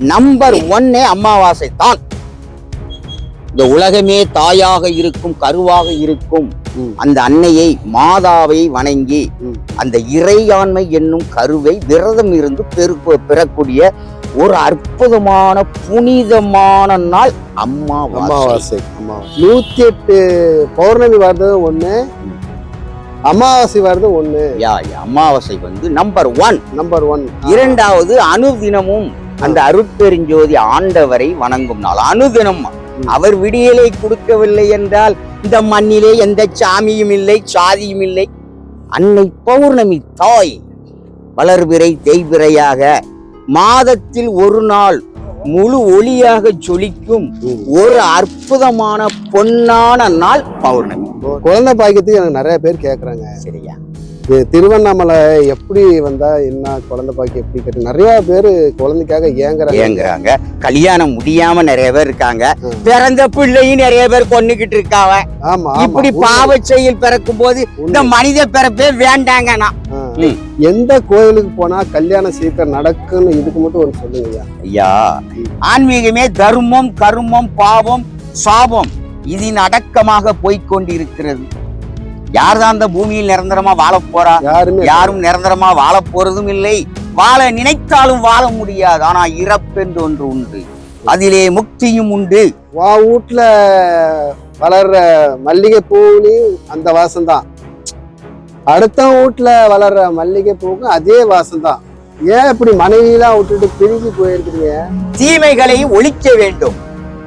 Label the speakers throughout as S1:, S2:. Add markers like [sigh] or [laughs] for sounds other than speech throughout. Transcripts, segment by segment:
S1: Number ஒன்னே அமாவாசை தான் இந்த உலகமே தாயாக இருக்கும் கருவாக இருக்கும். அந்த அன்னையை மாதாவை வணங்கி. அந்த இறையாண்மை என்னும் கருவை விரதம் இருந்து பெறக்கூடிய ஒரு அற்புதமான புனிதமான நாள் அம்மாவாசை
S2: அமாவாசை அமாவாசை. நூத்தி எட்டு பௌர்ணமி வர்றது ஒண்ணு அமாவாசை வர்றது ஒண்ணு.
S1: அமாவாசை வந்து நம்பர் ஒன்
S2: நம்பர் ஒன்
S1: இரண்டாவது அனுதினமும் அந்த அருட்பெருஞ்சோதி ஆண்டவரை வணங்கும் நாள் அனுதினம். அவர் விடியலை கொடுக்கவில்லை என்றால் இந்த மண்ணிலே எந்த சாமியும் இல்லை சாதியும் இல்லை. அன்னை பௌர்ணமி தாய் வளர்பிறை தேய்பிறையாக மாதத்தில் ஒரு நாள் முழு ஒளியாக ஜொலிக்கும். ஒரு அற்புதமான பொன்னான நாள் பௌர்ணமி.
S2: குழந்தை பாக்கியத்துக்கு எனக்கு நிறைய பேர் கேக்குறாங்க.
S1: சரியா?
S2: இது திருவண்ணாமலை எப்படி வந்தா என்ன குழந்தை பாக்கியம் எப்படி கேட்டு நிறைய பேர் குழந்தைக்காக ஏங்குறாங்க.
S1: ஏங்குறாங்க. கல்யாணம் முடியாம நிறைய பேர் இருக்காங்க. பிறந்த பிள்ளையும் நிறைய பேர் கொன்னுகிட்டு இருக்காங்க
S2: ஆமா
S1: இப்படி பாவ செயல் பிறக்கும் போது இந்த மனித பிறப்பே வேண்டாங்கண்ணா
S2: ஆ.
S1: ம்.
S2: எந்த கோயிலுக்கு போனா கல்யாணம் சீக்கிரம் நடக்குன்னு இதுக்கு மட்டும் ஒன்று சொல்லுங்க ஐயா.
S1: ஆன்மீகமே தர்மம் கர்மம் பாவம் சாபம் இதின் அடக்கமாக போய்க் கொண்டிருக்கிறது யார்தான் அந்த பூமியில் நிரந்தரமா வாழப் போறா?
S2: யாருமே
S1: யாரும் நிரந்தரமா வாழ போறதும் இல்லை. வாழ நினைத்தாலும் வாழ முடியாது. ஆனா இறப்பென்று ஒன்று உண்டு. அதிலே முக்தியும் உண்டு.
S2: வா வீட்டுல வளர்ற மல்லிகை பூவுலையும் அந்த வாசம் தான் அடுத்த வீட்டுல வளர்ற மல்லிகை பூவுக்கும் அதே வாசம் தான் ஏன் இப்படி மனைவியெல்லாம் விட்டுட்டு பிரிஞ்சு போயிருக்கிறீங்க?
S1: தீமைகளை ஒழிக்க வேண்டும்.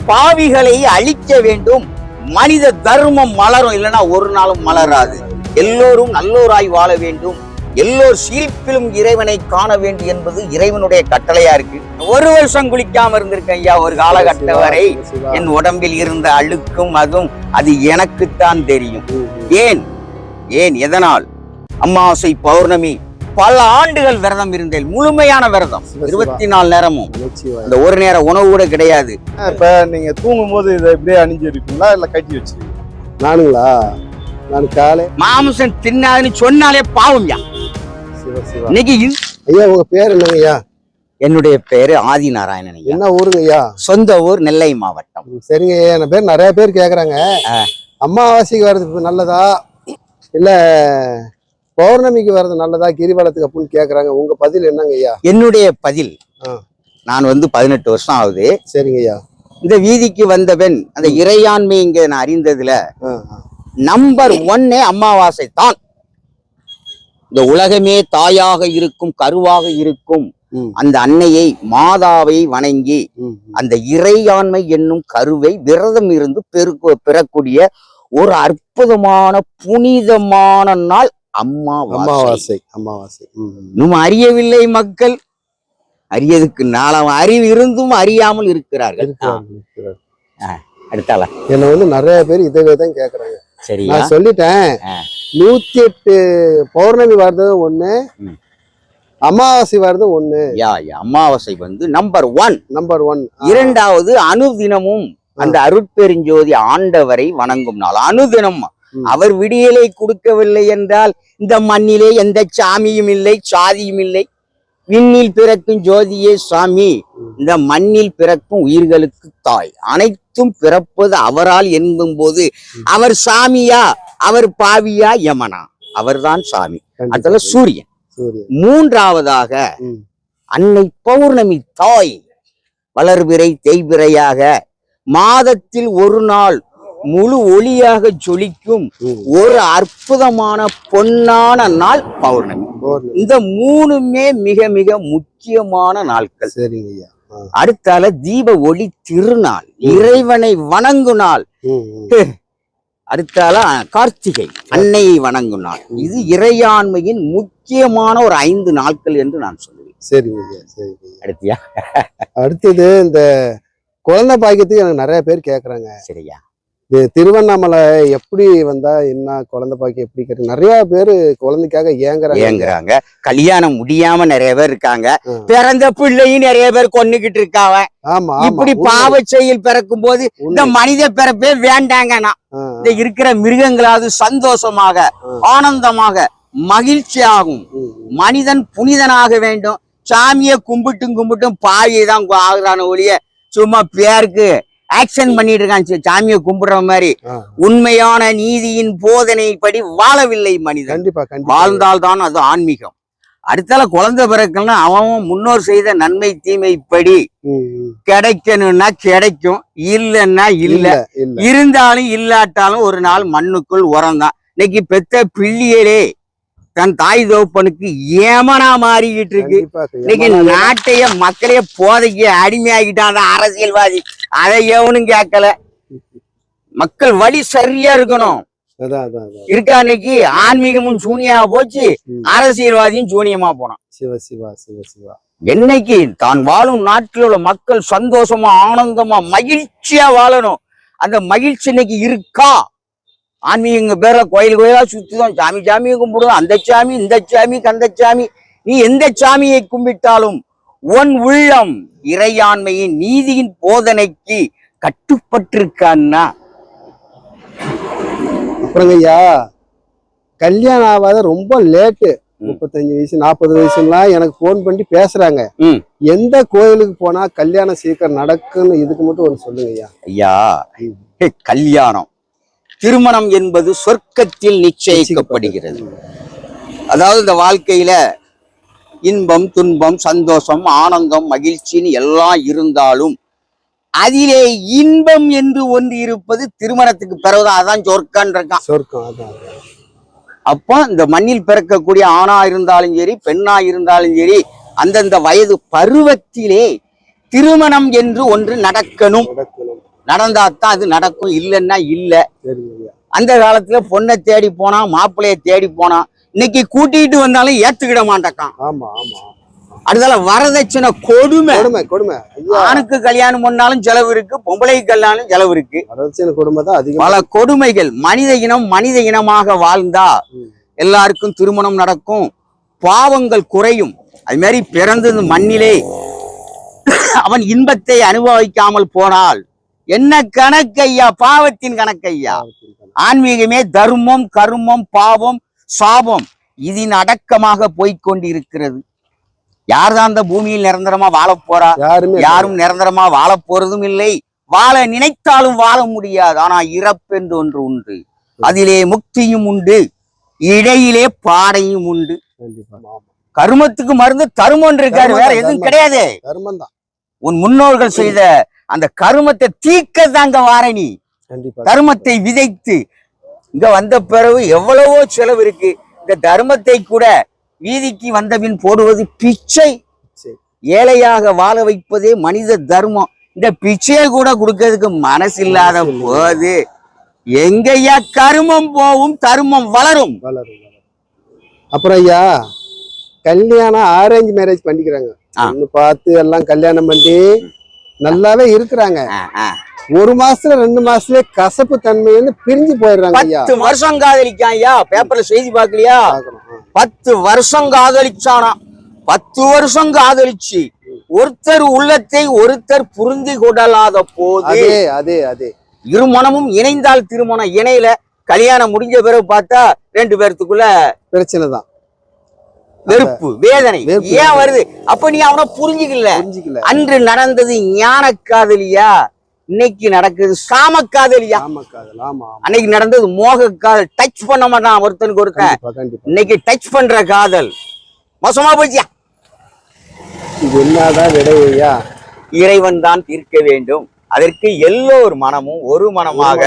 S1: பாவிகளை அழிக்க வேண்டும். மனித தர்மம் மலரும் இல்லைன்னா ஒரு நாளும் மலராது. எல்லோரும் நல்லோராய் வாழ வேண்டும். எல்லோர் சீர்ப்பிலும் இறைவனை காண வேண்டும் என்பது இறைவனுடைய கட்டளையா இருக்கு. ஒரு வருஷம் குளிக்காம இருந்திருக்கேன் ஐயா ஒரு காலகட்டம் வரை. என் உடம்பில் இருந்த அழுக்கும் அதுவும் அது எனக்குத்தான் தெரியும். ஏன்? ஏன்? எதனால்? அமாவாசை பௌர்ணமி பல ஆண்டுகள் விரதம் இருந்தேன். முழுமையான விரதம். இருபத்தி நாலு நேரமும். அந்த ஒரு நேர உணவு கூட கிடையாது.
S3: இப்ப நீங்க தூங்கும் போது இதை இப்படியே அணிஞ்சு இருக்கீங்களா இல்ல கட்டி வச்சிருக்கீங்களா
S2: நானுங்களா? நான் காலை
S1: மாமிசம் தின்னாதுன்னு சொன்னாலே பாவம்யா
S2: சிவா சிவா
S1: இன்னைக்கு
S2: ஐயா உங்க பேர் என்னங்க ஐயா?
S1: என்னுடைய பேரு ஆதி நாராயணன்
S2: என்ன ஊருங்க ஐயா?
S1: சொந்த ஊர் நெல்லை மாவட்டம்.
S2: சரிங்க ஐயா. என் பேர் நிறைய பேர் கேக்குறாங்க. அமாவாசைக்கு வர்றது இப்ப நல்லதா? இல்ல பௌர்ணமிக்கு வர்றது நல்லதா? கிரிவலத்துக்கு அப்படின்னு கேக்குறாங்க. உங்க பதில் என்னங்க ஐயா?
S1: என்னுடைய பதில். நான் வந்து பதினெட்டு வருஷம் ஆகுது.
S2: சரிங்க ஐயா.
S1: இந்த வீதிக்கு வந்த பெண் அந்த இறையாண்மை இங்க நான் அறிந்ததுல. நம்பர் ஒன்னே அமாவாசை தான். இந்த உலகமே தாயாக இருக்கும் கருவாக இருக்கும். அந்த அன்னையை மாதாவை வணங்கி அந்த இறையாண்மை என்னும் கருவை விரதம் இருந்து பெருக்கு பெறக்கூடிய ஒரு அற்புதமான புனிதமான நாள் அம்மாவாசை.
S2: ம்.
S1: இன்னும் அறியவில்லை மக்கள். அறியதுக்கு நாளாம் அறிவு இருந்தும் அறியாமல் இருக்கிறார்கள். அடுத்தால
S2: என்னை வந்து நிறைய பேர் இதவே தான் கேக்குறாங்க.
S1: சரியா?
S2: நான் சொல்லிட்டேன். நூத்தி எட்டு பௌர்ணமி வர்றது ஒண்ணு. அமாவாசை வர்றது ஒண்ணு.
S1: யா அமாவாசை வந்து நம்பர் ஒன்.
S2: Number one.
S1: இரண்டாவது அனுதினமும் அந்த அருட்பெருஞ்சோதி ஆண்டவரை வணங்கும் நாள். அனுதினம். அவர் விடியலை கொடுக்கவில்லை என்றால் இந்த மண்ணிலே எந்த சாமியும் இல்லை சாதியும் இல்லை. விண்ணில் பிறக்கும் ஜோதியே சாமி
S2: ம்.
S1: இந்த மண்ணில் பிறக்கும் உயிர்களுக்கு தாய். அனைத்தும் பிறப்பது அவரால் என்கும் போது அவர் சாமியா அவர் பாவியா யமனா? அவர்தான் சாமி. அதுல சூரியன். மூன்றாவதாக. அன்னை பௌர்ணமி தாய். வளர்பிறை தேய்பிறையாக மாதத்தில் ஒரு நாள் முழு ஒளியாக ஜொலிக்கும். ஒரு அற்புதமான பொன்னான நாள் பௌர்ணமி. இந்த மூணுமே மிக மிக முக்கியமான நாட்கள்.
S2: சரிங்க ஐயா. ஆ.
S1: அடுத்தால தீப ஒளி திருநாள் இறைவனை வணங்கும் நாள். அடுத்தால கார்த்திகை அன்னையை வணங்கும் நாள் இது இறையாண்மையின் முக்கியமான ஒரு ஐந்து நாட்கள் என்று நான் சொல்லுவேன்.
S2: ஐயா சரிங்க
S1: அடுத்தியா?
S2: அடுத்தது இந்த குழந்தை பாக்கியத்துக்கு எனக்கு நிறைய பேர் கேக்குறாங்க.
S1: சரியா?
S2: இது திருவண்ணாமலை எப்படி வந்தா என்ன குழந்தை பாக்கியம் எப்படி கேட்டு நிறைய பேர் குழந்தைக்காக ஏங்குறாங்க.
S1: ஏங்குறாங்க. கல்யாணம் முடியாம நிறைய பேர் இருக்காங்க. பிறந்த பிள்ளையும் நிறைய பேர் கொன்னுகிட்டு இருக்காங்க
S2: ஆமா
S1: இப்படி பாவ செயல் பிறக்கும் போது இந்த. மனித பிறப்பே வேண்டாங்கண்ணா.
S2: ஆ,
S1: இந்த இருக்கிற மிருகங்களாவது சந்தோஷமாக. ஆனந்தமாக மகிழ்ச்சியாகும். மனிதன் புனிதனாக வேண்டும். சாமியை கும்பிட்டும் கும்பிட்டும் பாவியை தான் ஆகுறான ஒழிய சும்மா பேருக்கு ஆக்ஷன் பண்ணிட்டு இருக்கான் சாமியை கும்பிடுற மாதிரி. உண்மையான நீதியின் போதனைப்படி வாழவில்லை மனிதன்.
S2: கண்டிப்பா
S1: வாழ்ந்தால்தான் அது ஆன்மீகம். அடுத்தால குழந்தை பிறக்கணும்னா அவன் முன்னோர் செய்த நன்மை தீமைப்படி. கிடைக்கணும்னா கிடைக்கும். இல்லைன்னா இல்ல. இருந்தாலும் இல்லாட்டாலும் ஒரு நாள் மண்ணுக்குள் உரம்தான் இன்னைக்கு பெத்த பிள்ளைகளே தன் தாய் தோப்பனுக்கு ஏமனா மாறிக்கிட்டு இருக்கு. இன்னைக்கு நாட்டைய மக்களையே போதைக்கு அடிமையாகிட்டான் அரசியல்வாதி. அதை எவனும் கேட்கல. மக்கள் வழி சரியா இருக்கணும். இருக்கா இன்னைக்கு? ஆன்மீகமும் சூனியமா போச்சு. அரசியல்வாதியும் சூனியமா போனான்.
S2: சிவ சிவா சிவ சிவா.
S1: என்னைக்கு? தான் வாழும் நாட்டில் உள்ள மக்கள் சந்தோஷமா ஆனந்தமா மகிழ்ச்சியா வாழணும். அந்த மகிழ்ச்சி இன்னைக்கு இருக்கா? ஆன்மீக பேர்ல கோயில் கோயிலா சுத்துதோம் சாமி சாமியை கும்பிடுவோம். அந்த சாமி இந்த சாமி கந்த சாமி. நீ எந்த சாமியை கும்பிட்டாலும் உன் உள்ளம் இறையாண்மையின் நீதியின் போதனைக்கு கட்டுப்பட்டிருக்கான்னா
S2: அப்புறங்க ஐயா கல்யாணம் ஆகாத ரொம்ப லேட்டு. முப்பத்தஞ்சு வயசு நாற்பது வயசுலாம் எனக்கு ஃபோன் பண்ணி பேசுறாங்க. எந்த கோயிலுக்கு போனா கல்யாணம் சீக்கிரம் நடக்குன்னு இதுக்கு மட்டும் ஒன்று சொல்லுங்க ஐயா.
S1: ஐயா கல்யாணம். திருமணம் என்பது சொர்க்கத்தில் நிச்சயிக்கப்படுகிறது. அதாவது இந்த வாழ்க்கையில இன்பம் துன்பம் சந்தோஷம் ஆனந்தம் மகிழ்ச்சின்னு எல்லாம் இருந்தாலும் அதிலே இன்பம் என்று ஒன்று இருப்பது திருமணத்துக்கு பிறகுதான் அதான் சொர்க்கன்றிருக்கான்
S2: சொர்க்கம்.
S1: அப்போ இந்த மண்ணில் பிறக்கக்கூடிய ஆணா இருந்தாலும் சரி பெண்ணா இருந்தாலும் சரி அந்தந்த வயது பருவத்திலே திருமணம் என்று ஒன்று நடக்கணும். நடந்தாத்தான் அது நடக்கும் இல்லைன்னா இல்ல. அந்த காலத்துல பொண்ணை தேடி போனா மாப்பிள்ளைய தேடி போனா இன்னைக்கு கூட்டிட்டு வந்தாலும் ஏத்துக்கிட மாட்டேக்கான்.
S2: ஆமா ஆமா
S1: அடுத்தால வரதட்சணை கொடுமை.
S2: கொடுமை கொடுமை.
S1: ஆணுக்கு கல்யாணம் பண்ணாலும் செலவு இருக்கு பொம்பளைக்கு கல்யாணம் செலவு இருக்கு.
S2: வரதட்சணை கொடுமை தான் அதிகம்
S1: பல கொடுமைகள். மனித இனம் மனித இனமாக வாழ்ந்தா. எல்லாருக்கும் திருமணம் நடக்கும். பாவங்கள் குறையும். அது மாதிரி பிறந்து இந்த மண்ணிலே. அவன் இன்பத்தை அனுபவிக்காமல் போனால் என்ன கணக்கையா பாவத்தின் கணக்கையா ஆன்மீகமே தர்மம் கர்மம் பாவம் சாபம் இதன் அடக்கமாக போய்க் கொண்டிருக்கிறது யார்தான் அந்த பூமியில் நிரந்தரமா வாழப் போறா?
S2: யாருமே
S1: யாரும் நிரந்தரமா வாழப் போறதும் இல்லை. வாழ நினைத்தாலும் வாழ முடியாது. ஆனா இறப்பென்று ஒன்று உண்டு. அதிலே முக்தியும் உண்டு. இடையிலே பாடையும் உண்டு. கருமத்துக்கு மருந்து தருமம் இருக்காரு. வேற எதுவும் கிடையாது.
S2: தான்.
S1: உன் முன்னோர்கள் செய்த அந்த கருமத்தை தீக்க தாங்க வார நீ.
S2: கண்டிப்பா.
S1: தர்மத்தை விதைத்து இங்க வந்த பிறகு எவ்வளவோ செலவு இருக்கு. இந்த தர்மத்தை கூட வீதிக்கு வந்தபின் போடுவது பிச்சை. ஏழையாக வாழ வைப்பதே மனித தர்மம். இந்த பிச்சையை கூட கொடுக்கறதுக்கு மனசு இல்லாத. போது எங்கய்யா கருமம் போவும் தர்மம் வளரும்.
S2: அப்புறம் ஐயா கல்யாணம் அரேஞ்ச் மேரேஜ் பண்ணிக்கிறாங்க. பார்த்து எல்லாம் கல்யாணம் பண்ணி நல்லாவே இருக்கிறாங்க. ஒரு மாசத்துல ரெண்டு மாசத்துலயே கசப்பு தன்மைன்னு பிரிஞ்சு போயிடுறாங்க
S1: பத்து வருஷம் காதலிக்கான் ஐயா. பேப்பர்ல செய்தி.
S2: ஆ.
S1: பத்து வருஷம் காதலிச்சானா பத்து வருஷம் காதலிச்சு. ஒருத்தர் உள்ளத்தை ஒருத்தர் புரிந்து கொள்ளலாத போது
S2: அதே அதே அதே.
S1: இருமணமும் இணைந்தால் திருமணம் இணையில. கல்யாணம் முடிஞ்ச பிறகு பார்த்தா ரெண்டு பேர்த்துக்குள்ள
S2: பிரச்சனை தான்.
S1: வெறுப்பு வேதனை. ஏன் வருது? அப்ப நீ அவனை புரிஞ்சுக்கல. அன்று நடந்தது ஞான காதலியா இன்னைக்கு நடக்குது சாம காதலியா அன்னைக்கு நடந்தது மோக காதல் டச் பண்ண மாட்டான் ஒருத்தனுக்கு ஒருத்தன். இன்னைக்கு டச் பண்ற காதல். மோசமா போச்சியா
S2: இது என்னதான் விடை ஐயா
S1: இறைவன் தான் தீர்க்க வேண்டும். அதற்கு எல்லோர் மனமும் ஒரு மனமாக.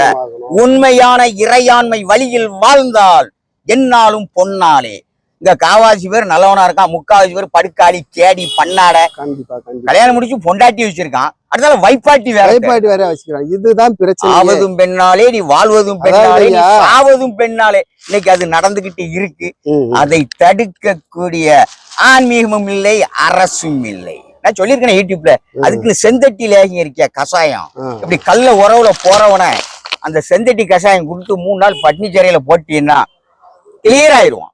S1: உண்மையான இறையாண்மை வழியில் வாழ்ந்தால் என்னாலும் பொன்னாலே. இங்க காவாசி பேர் நல்லவனா இருக்கான் முக்காவாசி பேர் படுக்காளி கேடி பண்ணாட.
S2: கண்டிப்பா
S1: கல்யாணம் முடிச்சு பொண்டாட்டி வச்சிருக்கான். அடுத்தால வைப்பாட்டி வேற.
S2: கைப்பாட்டு வேற வச்சுக்கிறாங்க இதுதான் பிரச்சனை
S1: ஆவதும் பெண்ணாலே நீ வாழ்வதும் பெண்ணாலே நீ. சாவதும் பெண்ணாலே. இன்னைக்கு அது நடந்துகிட்டு இருக்கு. அதை தடுக்கக்கூடிய ஆன்மீகமும் இல்லை அரசும் இல்லை. நான் சொல்லியிருக்கேன் யூடியூப்ல. அதுக்குன்னு செந்தட்டி லேகியம் இருக்கியா? கஷாயம். இப்படி கல்ல உறவுல போறவன அந்த செந்தட்டி கஷாயம் கொடுத்து மூணு நாள் பட்னி சிறையில போட்டீங்கன்னா கிளியர் ஆயிடுவான்.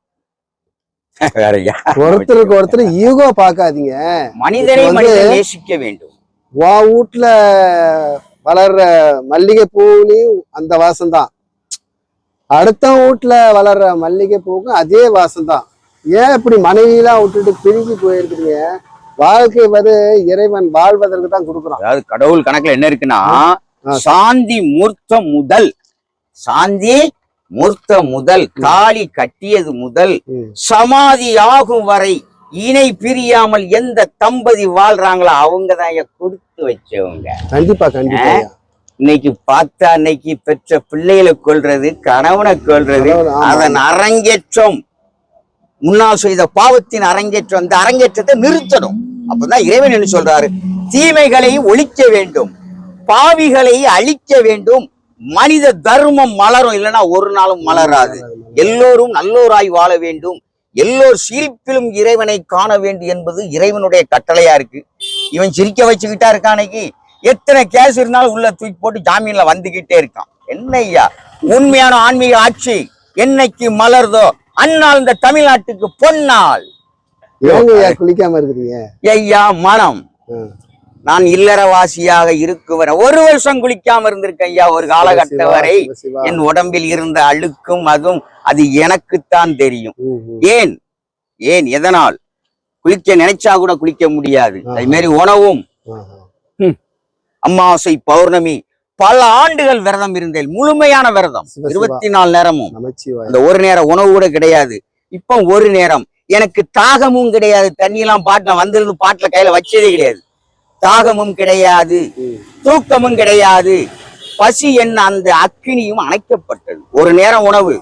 S2: ஒருத்தருக்கு ஒருத்தர் [laughs] ஈகோ பார்க்காதீங்க.
S1: மனிதனை மனிதன் நேசிக்க வேண்டும்.
S2: வா வீட்டுல வளர்ற மல்லிகை பூவிலையும் அந்த வாசம் தான் அடுத்த வீட்டுல வளர்ற மல்லிகை பூவுக்கும் அதே வாசம் தான் ஏன் இப்படி மனைவியெல்லாம் விட்டுட்டு பிரிஞ்சு போயிருக்கிறீங்க வாழ்க்கை வந்து இறைவன் வாழ்வதற்கு தான் கொடுக்குறான்.
S1: அதாவது கடவுள் கணக்குல என்ன இருக்குன்னா. சாந்தி மூர்த்த முதல். சாந்தி மூர்த்த முதல் தாலி கட்டியது முதல். சமாதி ஆகும் வரை இணை பிரியாமல் எந்த தம்பதி வாழ்றாங்களோ அவங்க தான் கொடுத்து வச்சவங்க.
S2: கண்டிப்பா.
S1: இன்னைக்கு பார்த்தா இன்னைக்கு பெற்ற பிள்ளைகளை கொள்றது கணவனை கொள்றது. அதன் அரங்கேற்றம் முன்னால் செய்த பாவத்தின் அரங்கேற்றம் அந்த அரங்கேற்றத்தை நிறுத்தணும். அப்பதான் இறைவன் என்ன சொல்றாரு? தீமைகளை ஒழிக்க வேண்டும். பாவிகளை அழிக்க வேண்டும். மனித தர்மம் மலரும் இல்லைன்னா ஒரு நாளும் மலராது. எல்லோரும் நல்லோராய் வாழ வேண்டும். எல்லோர் சிரிப்பிலும் இறைவனை காண வேண்டும் என்பது இறைவனுடைய கட்டளையா இருக்கு. இவன் சிரிக்க வச்சுக்கிட்டா இருக்கான் அன்னைக்கு. எத்தனை கேஸ் இருந்தாலும் உள்ள தூக்கி போட்டு ஜாமீன்ல வந்துகிட்டே இருக்கான். என்ன ஐயா? உண்மையான ஆன்மீக ஆட்சி என்னைக்கு மலர்தோ அந்நாள் இந்த தமிழ்நாட்டுக்கு
S2: ஐயா குளிக்காம இருக்கிறீங்க?
S1: ஐயா மனம். நான் இல்லறவாசியாக இருக்குவரை ஒரு வருஷம் குளிக்காம இருந்திருக்கேன் ஐயா ஒரு காலகட்டம் வரை. என் உடம்பில் இருந்த அழுக்கும் அதுவும் அது எனக்குத்தான் தெரியும். ஏன்? ஏன்? எதனால்? குளிக்க நினைச்சா கூட குளிக்க முடியாது. அதே மாதிரி உணவும். அமாவாசை பௌர்ணமி பல ஆண்டுகள் விரதம் இருந்தேன். முழுமையான விரதம். இருபத்தி நாலு நேரமும். அந்த ஒரு நேரம் உணவு கூட கிடையாது. இப்போ ஒரு நேரம். எனக்கு தாகமும் கிடையாது. தண்ணி எல்லாம் பாட்டு வந்திருந்து பாட்டுல கையில வச்சதே கிடையாது. தாகமும் கிடையாது. தூக்கமும் கிடையாது. பசி என்ன அந்த அக்கினியும் அணைக்கப்பட்டது. ஒரு நேரம் உணவு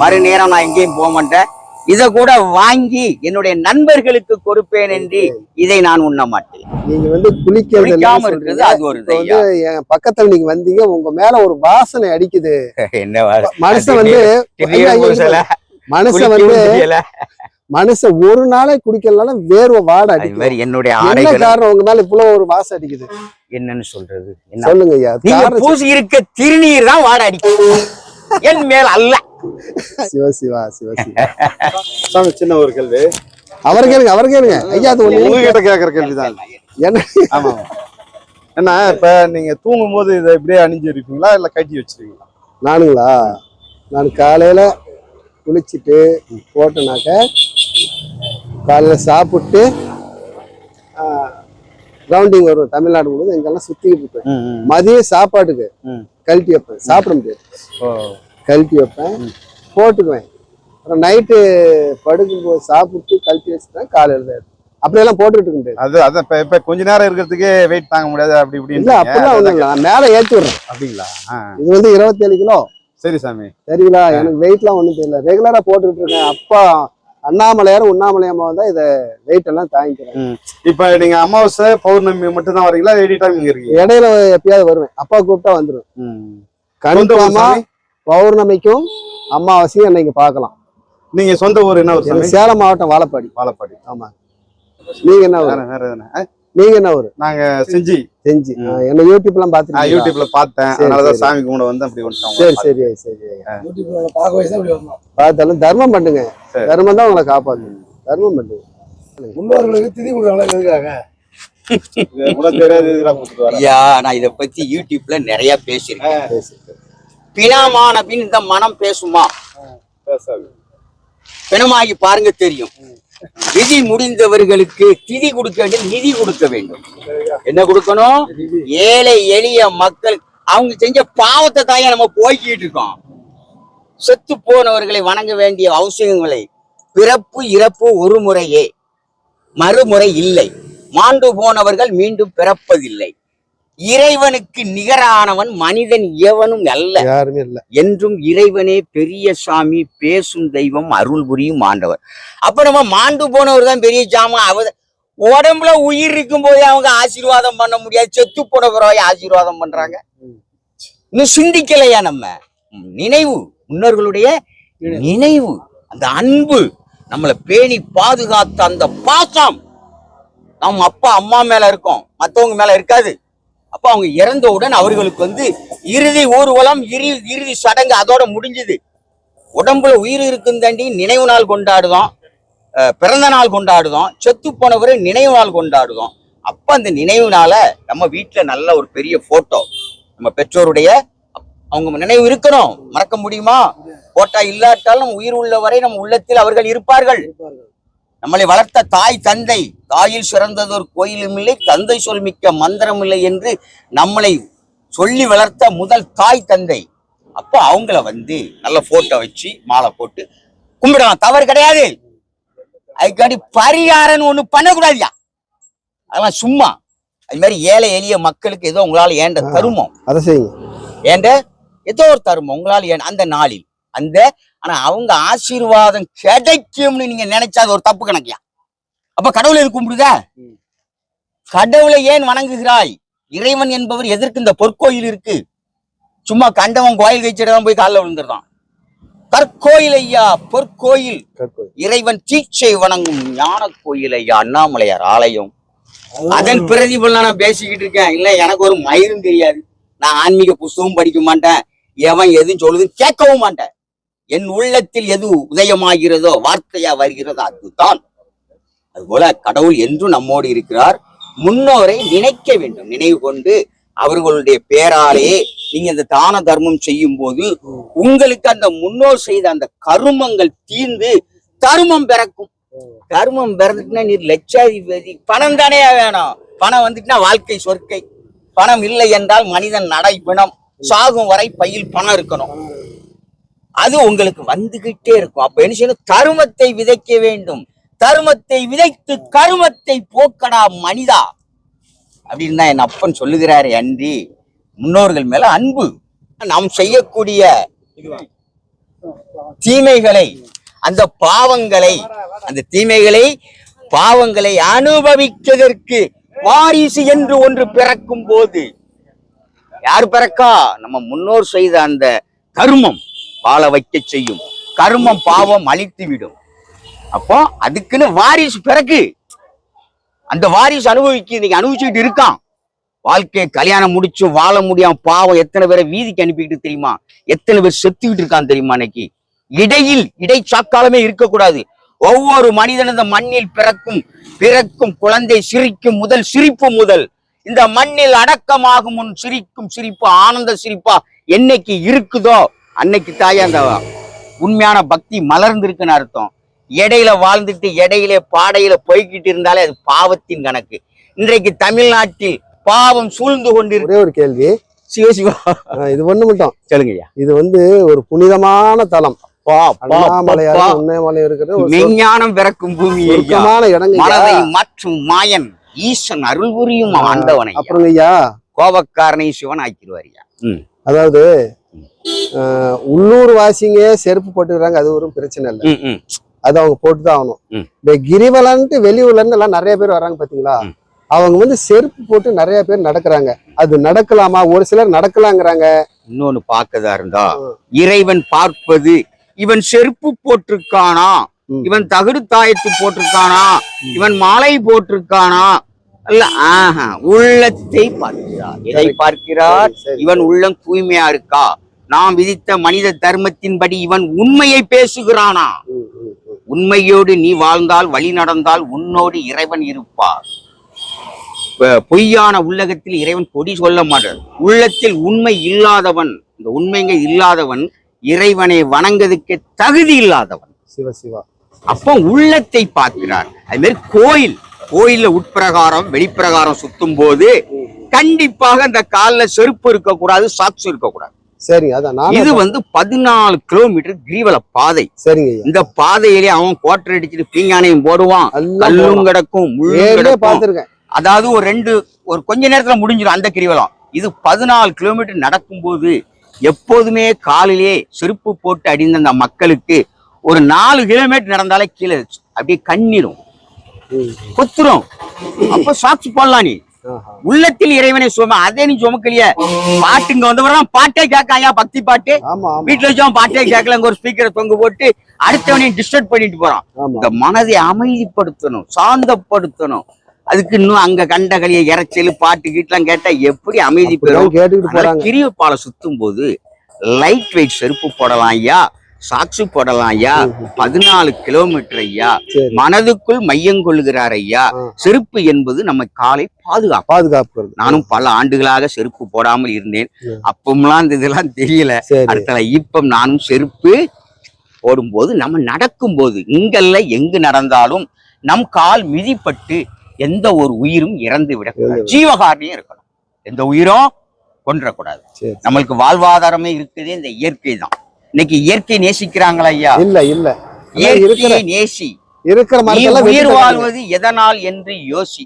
S1: மறு நேரம் நான் எங்கேயும் போக மாட்டேன். இதை கூட வாங்கி என்னுடைய நண்பர்களுக்கு கொடுப்பேன் என்று இதை நான் உண்ண மாட்டேன்.
S2: நீங்க வந்து
S1: குளிக்காம இருக்கிறது. அது ஒரு
S2: என் பக்கத்துல நீங்க வந்தீங்க உங்க மேல ஒரு வாசனை அடிக்குது. [laughs]
S1: என்ன
S2: மனுஷன் வந்து மனுஷன் வந்து மனுஷன் ஒரு நாளே குடிக்கலனால வேர்வை வாடை அடிக்கும்.
S1: மாதிரி என்னுடைய
S2: என்ன
S1: ஆடைகள்
S2: காரணம்? உங்க மேல இவ்வளவு ஒரு வாசம் அடிக்குது.
S1: என்னன்னு சொல்றது? என்ன?
S2: சொல்லுங்க ஐயா.
S1: நீங்க பூசி இருக்க திருநீர் தான் வாட அடிக்கும். என் மேல் அல்ல.
S2: சிவ சிவா சிவ சிவா.
S3: சாமி சின்ன ஒரு கேள்வி.
S2: அவர் கேளுங்க அவர் கேளுங்க. ஐயா அது ஒண்ணு
S3: உங்ககிட்ட கேட்கற கேள்விதான்.
S2: என்ன?
S3: ஆமா என்ன இப்ப நீங்க தூங்கும் போது இதை இப்படியே அணிஞ்சு இருப்பீங்களா இல்ல கட்டி வச்சிருக்கீங்களா
S2: நானுங்களா? நான் காலையில குளிச்சுட்டு போட்டேனாக்க காலையில சாப்பிட்டு ரவுண்டிங் வரும் தமிழ்நாடு முழுவதும் எங்கெல்லாம் சுத்திக்கிட்டு இருப்பேன் மதியம் சாப்பாட்டுக்கு. கழட்டி வைப்பேன். சாப்பிட முடியாது.
S3: ஓ.
S2: கழட்டி வைப்பேன். போட்டுக்குவேன். அப்புறம் நைட்டு படுக்கும்போது சாப்பிட்டு கழட்டி வச்சுட்டேன் காலையில தான் அப்படியெல்லாம் போட்டுக்கிட்டு இருக்க
S3: அது அதான் இப்ப இப்ப கொஞ்ச நேரம் இருக்கிறதுக்கே வெயிட் தாங்க முடியாது அப்படி இப்படி
S2: இல்ல அப்படிலாம் ஒண்ணும் இல்லை. நான் மேலே ஏற்றி விடுறேன்.
S3: அப்படிங்களா?
S2: இது வந்து இருபத்தேழு கிலோ.
S3: சரி சாமி.
S2: சரிங்களா? எனக்கு வெயிட்லாம் ஒன்றும் தெரியல. ரெகுலரா போட்டுக்கிட்டு இருக்கேன். அப்பா அண்ணாமலையாரும் உண்ணாமலையாமா வந்தா இதை வெயிட் எல்லாம் தாங்கிக்கிறேன்.
S3: இப்ப நீங்க அமாவாசை பௌர்ணமி மட்டும் தான் வரீங்களா எனி டைம் இங்க இருக்கீங்க?
S2: இடையில எப்பயாவது வருவேன். அப்பா கூப்பிட்டா வந்துடும்
S3: சாமி?
S2: பௌர்ணமிக்கும் அமாவாசையும் அன்னைக்கு பார்க்கலாம்.
S3: நீங்க சொந்த ஊர் என்ன
S2: சேலம் மாவட்டம் வாழப்பாடி.
S3: வாழப்பாடி.
S2: ஆமா. நீங்க என்ன
S3: வேற வேற
S2: நீங்க என்ன ஊரு?
S3: நாங்க செஞ்சி.
S2: செஞ்சு. என்ன யூடியூப்லாம்
S3: நான்
S2: பாத்துருக்கீங்க
S3: யூடியூப்ல பார்த்தேன். அதனாலதான். சாமி கும்பிட வந்து அப்படி வந்துட்டோம்.
S2: சரி சரி சரி பார்த்தாலும் தர்மம் பண்ணுங்க. தர்மம் தான் உங்களை காப்பாத்தும். தர்மம் பண்ணுங்க.
S4: முன்னோர்களுக்கு திதி கொடுக்குறாங்களா? எதுக்காக?
S3: வரேன்
S1: ஐயா நான் இத பத்தி யூடியூப்ல நிறைய பேசியிருக்கேன்.
S2: பேசு.
S1: பிணமான பின் இந்த மனம் பேசுமா?
S3: பேசாது.
S1: பிணமாகி பாருங்க தெரியும். விதி முடிந்தவர்களுக்கு திதி கொடுக்க வேண்டும் நிதி கொடுக்க வேண்டும். என்ன கொடுக்கணும்? ஏழை எளிய மக்கள் அவங்க செஞ்ச பாவத்தை தாங்க நம்ம போய்கிட்டு இருக்கோம். செத்து போனவர்களை வணங்க வேண்டிய அவசியங்களை பிறப்பு இறப்பு ஒரு முறையே மறுமுறை இல்லை. மாண்டு போனவர்கள் மீண்டும் பிறப்பதில்லை. இறைவனுக்கு நிகரானவன் மனிதன் எவனும் அல்ல.
S2: யாருமே இல்ல.
S1: என்றும் இறைவனே பெரிய சாமி பேசும் தெய்வம் அருள் புரியும் ஆண்டவர். அப்ப நம்ம மாண்டு போனவர் தான் பெரிய சாமி. அவர் உடம்புல உயிர் இருக்கும் போதே அவங்க ஆசீர்வாதம் பண்ண முடியாது. செத்து போனவராய் ஆசீர்வாதம் பண்றாங்க. இன்னும் சிந்திக்கலையா நம்ம? நினைவு. முன்னோர்களுடைய நினைவு. அந்த அன்பு. நம்மளை பேணி பாதுகாத்த அந்த பாசம். நம்ம அப்பா அம்மா மேல இருக்கோம். மத்தவங்க மேல இருக்காது. அப்ப அவங்க இறந்தவுடன் அவர்களுக்கு வந்து இறுதி ஊர்வலம் இறுதி இறுதி சடங்கு அதோட முடிஞ்சுது. உடம்புல உயிர் இருக்கும் தாண்டி நினைவு நாள் கொண்டாடுதோம். அஹ் பிறந்த நாள் கொண்டாடுதோம். செத்து போனவரை நினைவு நாள் கொண்டாடுதோம். அப்ப அந்த நினைவு நாளை நம்ம வீட்டுல நல்ல ஒரு பெரிய போட்டோ நம்ம பெற்றோருடைய அவங்க நினைவு இருக்கணும். மறக்க முடியுமா? போட்டா இல்லாட்டாலும் உயிர் உள்ள வரை நம்ம உள்ளத்தில் அவர்கள் இருப்பார்கள். நம்மளை வளர்த்த தாய் தந்தை தாயில் சிறந்ததொரு கோயிலும் இல்லை தந்தை சொல் மிக்க மந்திரம் இல்லை என்று நம்மளை சொல்லி வளர்த்த முதல் தாய் தந்தை. அப்போ அவங்கள வந்து நல்ல போட்டோ வச்சு மாலை போட்டு கும்பிடலாம் தவறு கிடையாது. அதுக்காண்டி பரிகாரம்னு ஒண்ணு பண்ணக்கூடாதுயா? அதெல்லாம் சும்மா. அது மாதிரி ஏழை எளிய மக்களுக்கு ஏதோ உங்களால ஏண்ட தருமம்.
S2: அதை செய்யுங்க.
S1: ஏண்ட? ஏதோ ஒரு தருமம். உங்களால் ஏன்? அந்த நாளில். அந்த ஆனா அவங்க ஆசீர்வாதம் கிடைக்கும்னு நீங்க நினைச்சா அது ஒரு தப்பு கணக்கியா? அப்ப கடவுளை கும்பிடுத? கடவுளை ஏன் வணங்குகிறாய்? இறைவன் என்பவர் எதற்கு இந்த பொற்கோயில் இருக்கு? சும்மா கண்டவன் கோயில் கழிச்சிடம் போய் காலில் விழுந்துடுறான். கற்கோயில் ஐயா பொற்கோயில். இறைவன் தீட்சை வணங்கும் ஞான கோயில் ஐயா அண்ணாமலையார் ஆலயம். அதன் பிரதிபலன் நான் பேசிக்கிட்டு இருக்கேன். இல்ல எனக்கு ஒரு மயிரும் தெரியாது. நான் ஆன்மீக புஸ்தகம் படிக்க மாட்டேன். எவன் எதுவும் சொல்லுதுன்னு கேட்கவும் மாட்டேன். என் உள்ளத்தில் எது உதயமாகிறதோ வார்த்தையா வருகிறதோ அதுதான். அதுபோல கடவுள் என்றும் நம்மோடு இருக்கிறார். முன்னோரை நினைக்க வேண்டும். நினைவு கொண்டு அவர்களுடைய பேராலே நீங்க இந்த தான தர்மம் செய்யும் போது உங்களுக்கு அந்த முன்னோர் செய்த அந்த கருமங்கள் தீர்ந்து தருமம் பிறக்கும். தர்மம் பிறந்துட்டுனா நீ லட்சாதிபதி. பணம் தானே வேணும். பணம் வந்துட்டுனா வாழ்க்கை சொர்க்கை பணம் இல்லை என்றால் மனிதன் நடைபிணம். சாகும் வரை பையில் பணம் இருக்கணும். அது உங்களுக்கு வந்துகிட்டே இருக்கும். அப்ப என்ன செய்யணும்? தருமத்தை விதைக்க வேண்டும். தருமத்தை விதைத்து கருமத்தை போக்கடா மனிதா. அப்படின்னு தான் என் அப்பன் சொல்லுகிறாரு அன்றி முன்னோர்கள் மேல அன்பு. நாம் செய்யக்கூடிய தீமைகளை அந்த பாவங்களை அந்த தீமைகளை பாவங்களை அனுபவிப்பதற்கு வாரிசு என்று ஒன்று பிறக்கும் போது யார் பிறக்கா? நம்ம முன்னோர் செய்த அந்த கருமம். வாழ வைக்க செய்யும். கர்மம் பாவம் அழித்து விடும். அப்போ அதுக்குன்னு வாரிசு பிறகு அந்த வாரிசு அனுபவிக்க இன்னைக்கு அனுபவிச்சுக்கிட்டு இருக்கான். வாழ்க்கையை கல்யாணம் முடிச்சு வாழ முடியாம பாவம் எத்தனை பேரை வீதிக்கு அனுப்பிக்கிட்டு தெரியுமா? எத்தனை பேர் செத்துக்கிட்டு இருக்கான் தெரியுமா இன்னைக்கு இடையில் இடைச்சாக்காலமே இருக்கக்கூடாது. ஒவ்வொரு மனிதன் இந்த மண்ணில் பிறக்கும் பிறக்கும் குழந்தை சிரிக்கும் முதல் சிரிப்பு முதல். இந்த மண்ணில் அடக்கமாகும் முன் சிரிக்கும் சிரிப்பு ஆனந்த சிரிப்பா என்னைக்கு இருக்குதோ அன்னைக்கு தாயே அந்த உண்மையான பக்தி மலர்ந்திருக்குன்னு அர்த்தம். இடையில வாழ்ந்துட்டு இடையில பாடையில போய்கிட்டு இருந்தாலே அது பாவத்தின் கணக்கு. இன்றைக்கு தமிழ்நாட்டில் பாவம் சூழ்ந்து கொண்டிருக்கு.
S2: ஒரே ஒரு கேள்வி.
S1: சிவ
S2: இது ஒண்ணு மட்டும்.
S1: சொல்லுங்கய்யா.
S2: இது வந்து ஒரு புனிதமான தலம்.
S1: மெஞ்ஞானம் பிறக்கும் பூமி. மற்றும் மாயன் ஈசன் அருள் புரியும் ஆண்டவனை
S2: அப்புறம் ஐயா.
S1: கோபக்காரனை சிவன் ஆக்கிடுவார்.
S2: அதாவது உள்ளூர் வாசிங்க செருப்பு போட்டுக்கிறாங்க அது ஒரு பிரச்சனை இல்லை. அது அவங்க போட்டுதான் ஆகணும். இந்த கிரிவலன்ட்டு வெளியூர்ல இருந்து எல்லாம் நிறைய பேர் வர்றாங்க பாத்தீங்களா. அவங்க வந்து செருப்பு போட்டு நிறைய பேர் நடக்கிறாங்க அது நடக்கலாமா ஒரு சிலர் நடக்கலாங்கிறாங்க
S1: இன்னொன்னு பார்க்கதா இருந்தா. இறைவன் பார்ப்பது இவன் செருப்பு போட்டிருக்கானா. இவன் தகுடு தாயத்து போட்டிருக்கானா இவன் மாலை போட்டிருக்கானா அல்ல ஆஹா உள்ளத்தை பார்க்கிறார்
S2: Correct.
S1: பார்க்கிறார். இவன் உள்ளம் தூய்மையா இருக்கா நாம் விதித்த மனித தர்மத்தின்படி இவன் உண்மையை பேசுகிறானா. உண்மையோடு நீ வாழ்ந்தால் வழி நடந்தால் உன்னோடு இறைவன் இருப்பார். பொய்யான உள்ளகத்தில் இறைவன் பொடி சொல்ல மாட்டார். உள்ளத்தில் உண்மை இல்லாதவன் இந்த உண்மைங்க இல்லாதவன் இறைவனை வணங்குவதற்கு தகுதி இல்லாதவன்.
S2: சிவ சிவா.
S1: அப்போ உள்ளத்தை பார்க்கிறார். அது மாதிரி கோயில் கோயில்ல உட்பிரகாரம் வெளிப்பிரகாரம் சுத்தும் போது கண்டிப்பாக அந்த கால்ல செருப்பு இருக்கக்கூடாது சாக்ஸ் இருக்கக்கூடாது.
S2: சரிங்க அதான்
S1: இது வந்து பதினாலு கிலோமீட்டர் கிரிவல பாதை.
S2: சரிங்க
S1: இந்த பாதையிலே அவன் கோட்டர் அடிச்சுட்டு பீங்கானையும் போடுவான். கல்லும். கிடக்கும்
S2: பார்த்திருக்கேன்.
S1: அதாவது ஒரு ரெண்டு ஒரு கொஞ்ச நேரத்துல முடிஞ்சிடும் அந்த கிரிவலம். இது பதினாலு கிலோமீட்டர் நடக்கும்போது எப்போதுமே காலிலே செருப்பு போட்டு அடிந்த அந்த மக்களுக்கு ஒரு நாலு கிலோமீட்டர் நடந்தாலே கீழே அப்படியே கண்ணிடும்
S2: ம்.
S1: குத்துரும். அப்ப சாட்சி போடலாம் நீ. உள்ளத்தில் இறைவனை சும அதே நீ சுமக்கலையே. பாட்டுங்க வந்தவரெல்லாம் பாட்டே கேட்காயா பக்தி பாட்டு? வீட்டுல வச்சு அவன் பாட்டே கேட்கல ஒரு ஸ்பீக்கரை தொங்க போட்டு அடுத்தவனையும் டிஸ்டர்ப் பண்ணிட்டு போறான். இந்த மனதை அமைதிப்படுத்தணும் சாந்தப்படுத்தணும். அதுக்கு இன்னும் அங்க கண்டகளிய இறைச்சல் பாட்டு கீட்டெல்லாம் கேட்டா எப்படி அமைதி பெறும்?
S2: அப்படிதான் கேட்டுக்கிட்டு
S1: அதனால
S2: போறாங்க.
S1: கிரிய பாலை சுத்தும் போது லைட் வெயிட் செருப்பு போடலாம் ஐயா. சாக்ஸு போடலாம் ஐயா. பதினாலு கிலோமீட்டர் ஐயா. மனதுக்குள் மையம் கொள்கிறார் ஐயா. செருப்பு என்பது நம்ம காலை பாதுகாப்பு
S2: பாதுகாப்பு.
S1: நானும் பல ஆண்டுகளாக செருப்பு போடாமல் இருந்தேன்.
S2: ம்.
S1: அப்பமெல்லாம் இந்த இதெல்லாம் தெரியல. அடுத்த இப்ப நானும் செருப்பு போடும்போது நம்ம நடக்கும்போது இங்கல்ல எங்கு நடந்தாலும் நம் கால் மிதிப்பட்டு எந்த ஒரு உயிரும் இறந்து விடக்கூடாது. ஜீவகாரணியம் இருக்கணும். எந்த உயிரும் கொன்றக்கூடாது. நம்மளுக்கு வாழ்வாதாரமே இருக்குதே இந்த இயற்கை தான். இன்னைக்கு இயற்கை நேசிக்கிறாங்களா ஐயா?
S2: இல்ல இல்ல.
S1: இயற்கையை நேசி.
S2: இருக்கிற மரத்தெல்லாம்
S1: உயிர் வாழ்வது எதனால் என்று யோசி.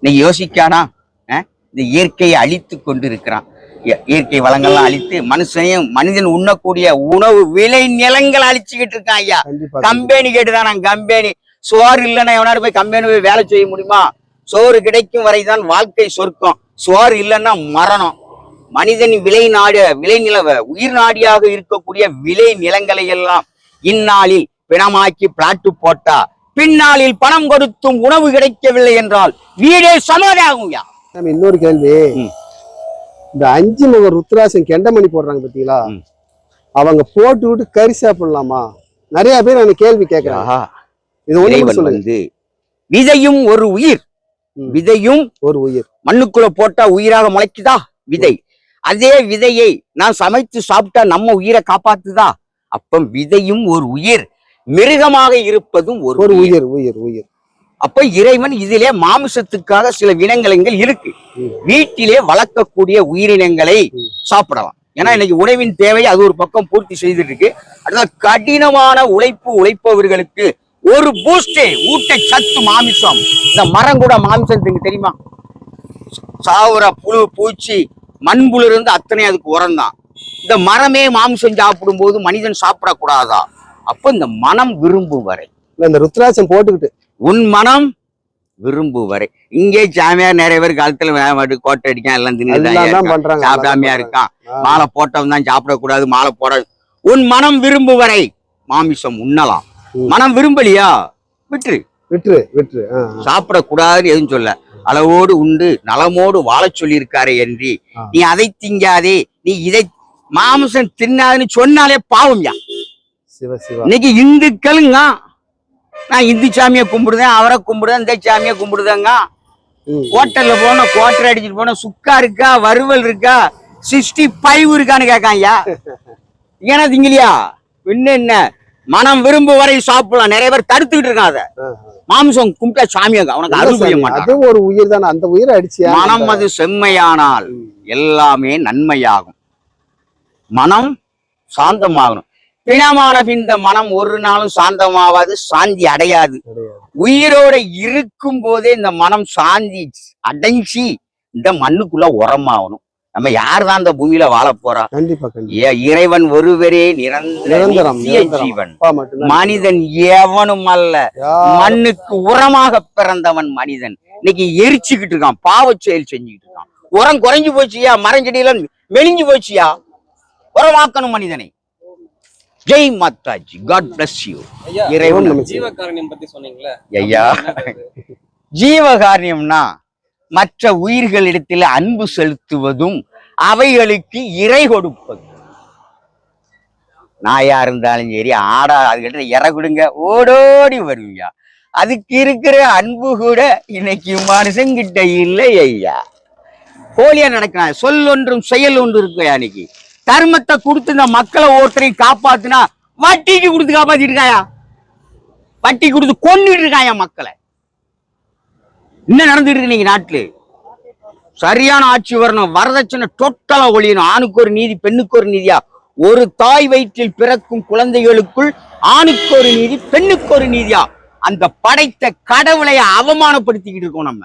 S1: நீ யோசிக்கானா? இந்த இயற்கையை அழித்து கொண்டு இருக்கிறான் இய- இயற்கை வளங்கள்லாம் அழித்து மனுஷனையும் மனிதன் உண்ணக்கூடிய உணவு விளை நிலங்களை அழிச்சுக்கிட்டு இருக்கான் ஐயா. கம்பெனி கேட்டுதான் நான் கம்பெனி. சோறு இல்லைன்னா எவனாடு போய் கம்பெனி போய் வேலை செய்ய முடியுமா? சோறு கிடைக்கும் வரைதான் வாழ்க்கை சொர்க்கம். சோறு இல்லைன்னா மரணம். மனிதன் விளை நாடு விளை நில உயிர் நாடியாக இருக்கக்கூடிய விளை நிலங்களை எல்லாம் இந்நாளில் பிணமாக்கி பிளாட்டு போட்டா பின்னாளில் பணம் கொடுத்தும் உணவு கிடைக்கவில்லை என்றால் வீடே சமாதாகும்யா
S2: நம்ம இன்னொரு கேள்வி. இந்த அஞ்சு முக ருத்ராசம் கெண்டமணி போடுறாங்க பாத்தீங்களா. அவங்க போட்டு விட்டு கறி சாப்பிடலாமா? நிறைய பேர் அந்த கேள்வி கேட்கறாங்க இது சொல்லுங்க.
S1: வந்து விதையும் ஒரு உயிர். விதையும்
S2: ஒரு உயிர்.
S1: மண்ணுக்குள்ள போட்டா உயிராக முளைக்குதா? விதை. அதே விதையை நான் சமைத்து சாப்பிட்டா நம்ம உயிரை காப்பாத்துதா? அப்ப விதையும் ஒரு உயிர். மிருகமாக இருப்பதும் ஒரு
S2: ஒரு
S1: உயிர்.
S2: உயிர் உயிர்
S1: அப்ப இறைவன் இதிலே மாமிசத்துக்காக சில வினங்கலங்கள் இருக்கு. வீட்டிலே வளர்க்கக்கூடிய உயிரினங்களை. சாப்பிடலாம். ஏன்னா இன்னைக்கு உணவின் தேவை அது ஒரு பக்கம் பூர்த்தி செய்துட்டு இருக்கு அதனால கடினமான உழைப்பு உழைப்பவர்களுக்கு ஒரு பூஸ்டே ஊட்ட சத்து மாமிசம். இந்த மரம் கூட மாமிசம் தெரியுமா? சாவுற புழு பூச்சி மண்புழு இருந்து அத்தனை அதுக்கு உரம் தான் இந்த மரமே மாமிசம் சாப்பிடும் போது மனிதன் சாப்பிடக்கூடாதா? அப்ப இந்த மனம் விரும்பும் வரை.
S2: இந்த ருத்ராட்சம் போட்டுக்கிட்டு.
S1: உன் மனம் விரும்பும் வரை. இங்கே சாமியார் நிறைய பேர் காலத்துல கோட்டை அடிக்கான் எல்லாம்
S2: எல்லாம் தான்
S1: தின்னு சாப்பிடாமையா இருக்கான். மாலை போட்டவன் தான் சாப்பிடக்கூடாது மாலை போட. உன் மனம் விரும்பும் வரை மாமிசம் உண்ணலாம். மனம் விரும்பலையா? விட்டுரு.
S2: விட்டுரு விட்டுரு.
S1: சாப்பிடக்கூடாதுன்னு எதுவும் சொல்ல. அளவோடு உண்டு நலமோடு வாழச் சொல்லியிருக்காரே என்று. நீ அதை திங்காதே நீ இதை மாமிசம் தின்னாதுன்னு சொன்னாலே பாவம்யா
S2: சிவ சிவா.
S1: இன்னைக்கு இந்துக்களுங்க. நான் இந்து சாமியை கும்பிடுதேன் அவரை கும்பிடுதேன் இந்த சாமியை கும்பிடுதேங்க. ஹோட்டல்ல போன குவாட்டர் அடிச்சுட்டு போன சுக்கா இருக்கா வறுவல் இருக்கா சிக்ஸ்டி ஃபைவ் இருக்கான்னு கேட்காங்கய்யா [laughs] ஏன்னா திங்கலையா? பின்ன என்ன மனம் விரும்பு வரை சாப்பிடலாம். நிறைய பேர் தடுத்துக்கிட்டு இருக்கான் அதை. மாமிசம் கும்பிட்டா சாமியாக அவனுக்கு அருள் புரிய மாட்டான்.
S2: ஒரு உயிர் தானே அந்த உயிரை அடிச்சியா?
S1: மனம் அது செம்மையானால் எல்லாமே நன்மையாகும். மனம் சாந்தமாகணும். பிணமான இந்த மனம் ஒரு நாளும் சாந்தமாவாது சாந்தி அடையாது. உயிரோட இருக்கும் போதே இந்த மனம் சாந்தி அடைஞ்சி இந்த மண்ணுக்குள்ள உரமாகணும். நம்ம யார் தான் இந்த பூமியில வாழ போறா?
S2: கண்டிப்பா
S1: இறைவன் ஒருவரே நிரந்தர
S2: நிரந்தரம்.
S1: ஜீவன். மனிதன் எவனும் அல்ல. மண்ணுக்கு உரமாக பிறந்தவன் மனிதன். இன்னைக்கு எரிச்சுக்கிட்டு இருக்கான் பாவச் செயல் செஞ்சுக்கிட்டு இருக்கான். உரம் குறைஞ்சு போச்சியா? மரஞ்செடியில மெலிஞ்சு போச்சியா? உரமாக்கணும் மனிதனை. Jai Mataji. God bless you இறைவன்.
S5: ஜீவகாரண்யம் பத்தி சொன்னீங்களே?
S1: ஐயா. ஜீவகாரியம்னா மற்ற உயிர்களிடத்தில் அன்பு செலுத்துவதும் அவைகளுக்கு இறை கொடுப்பது. நாயா இருந்தாலும் சரி ஆடா அதுகிட்ட இற கொடுங்க ஓடோடி வருவியா அதுக்கு இருக்கிற அன்பு கூட இன்னைக்கு மனுஷங்கிட்ட இல்லை ஐயா. போலியா நடக்கிறான் சொல் ஒன்றும் செயல் ஒன்று இருக்கு அன்னைக்கு தர்மத்தை கொடுத்து இந்த மக்களை ஒருத்தரையும் காப்பாத்துனா வட்டிக்கு கொடுத்து காப்பாத்திட்டு இருக்காயா? வட்டி கொடுத்து கொண்டுட்டு இருக்காயா மக்களை? என்ன நடந்துட்டு இருக்கு நீங்க நாட்டுல? சரியான ஆட்சி வரணும். வரதட்சணை டோட்டலா ஒழியணும். ஆணுக்கு ஒரு நீதி பெண்ணுக்கு ஒரு நீதியா? ஒரு தாய் வயிற்றில் பிறக்கும் குழந்தைகளுக்குள் ஆணுக்கு ஒரு நீதி பெண்ணுக்கு ஒரு நீதியா? அந்த படைத்த கடவுளை அவமானப்படுத்திக்கிட்டு இருக்கோம் நம்ம.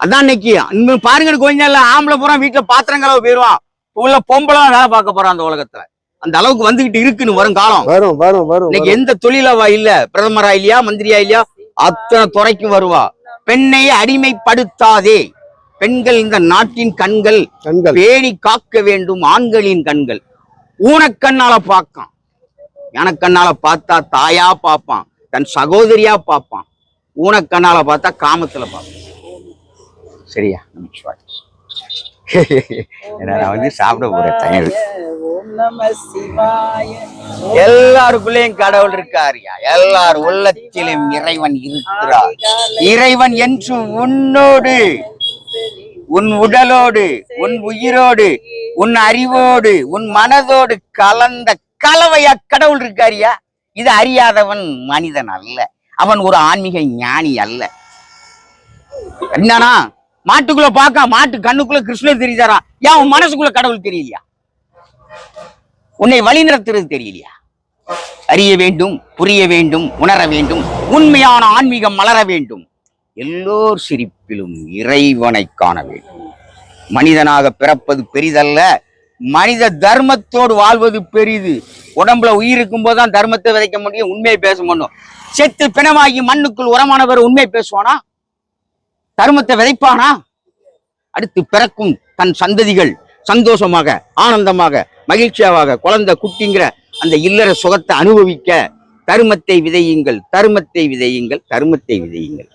S1: அதான் இன்னைக்கு. இன்னும் பாருங்க கொஞ்ச நாள்ல ஆம்பளை பூரா வீட்டுல பாத்திரம் கலவு போயிருவான். உள்ள பொம்பளை வேலை பார்க்க போறான் அந்த உலகத்துல. அந்த அளவுக்கு வந்துகிட்டு இருக்குன்னு வரும் காலம்.
S2: வரும் வரும் வரும்
S1: இன்னைக்கு எந்த தொழிலவா இல்ல. பிரதமரா இல்லையா மந்திரியா இல்லையா அத்தனை துறைக்கும் வருவா. பெண்ணை அடிமைப்படுத்தாதே. பெண்கள் இந்த நாட்டின் கண்கள்.
S2: கண்கள்.
S1: பேணி காக்க வேண்டும் ஆண்களின் கண்கள். ஊனக்கண்ணால பார்க்கான். எனக்கண்ணால பார்த்தா தாயா பார்ப்பான். தன் சகோதரியா பார்ப்பான். ஊனக்கண்ணால பார்த்தா காமத்துல பார்ப்பான். சரியா? நமச்சிவாய். நான் வந்து சாப்பிட போறேன் தயவு. எல்லாருக்குள்ளேயும் கடவுள் இருக்காருயா எல்லார் உள்ளத்திலும் இறைவன் இருக்கிறார். இறைவன் என்று உன்னோடு உன் உடலோடு உன் உயிரோடு உன் அறிவோடு உன் மனதோடு கலந்த கலவையா கடவுள் இருக்காரியா இது அறியாதவன் மனிதன் அல்ல. அவன் ஒரு ஆன்மீக ஞானி அல்ல. என்னன்னா மாட்டுக்குள்ள பார்க்க மாட்டு கண்ணுக்குள்ள கிருஷ்ணர் தெரியுதாரா ஏன் உன் மனசுக்குள்ள கடவுள் தெரியலையா? உன்னை வழிநடத்துறது தெரியலையா? அறிய வேண்டும் புரிய வேண்டும் உணர வேண்டும் உண்மையான ஆன்மீகம் மலர வேண்டும். எல்லோர் சிரிப்பிலும் இறைவனை காண வேண்டும். மனிதனாக பிறப்பது பெரிதல்ல மனித தர்மத்தோடு வாழ்வது பெரிது. உடம்புல உயிர் இருக்கும் போதுதான் தர்மத்தை விதைக்க முடியும் உண்மையை பேச முடியும். செத்து பிணமாகி மண்ணுக்குள் உரமானவர் உண்மை பேசுவானா? தர்மத்தை விதைப்பானா? அடுத்து பிறக்கும் தன் சந்ததிகள் சந்தோஷமாக ஆனந்தமாக மகிழ்ச்சியாக குழந்தை குட்டிங்கிற அந்த இல்லற சுகத்தை அனுபவிக்க தருமத்தை விதையுங்கள் தருமத்தை விதையுங்கள் தருமத்தை விதையுங்கள்.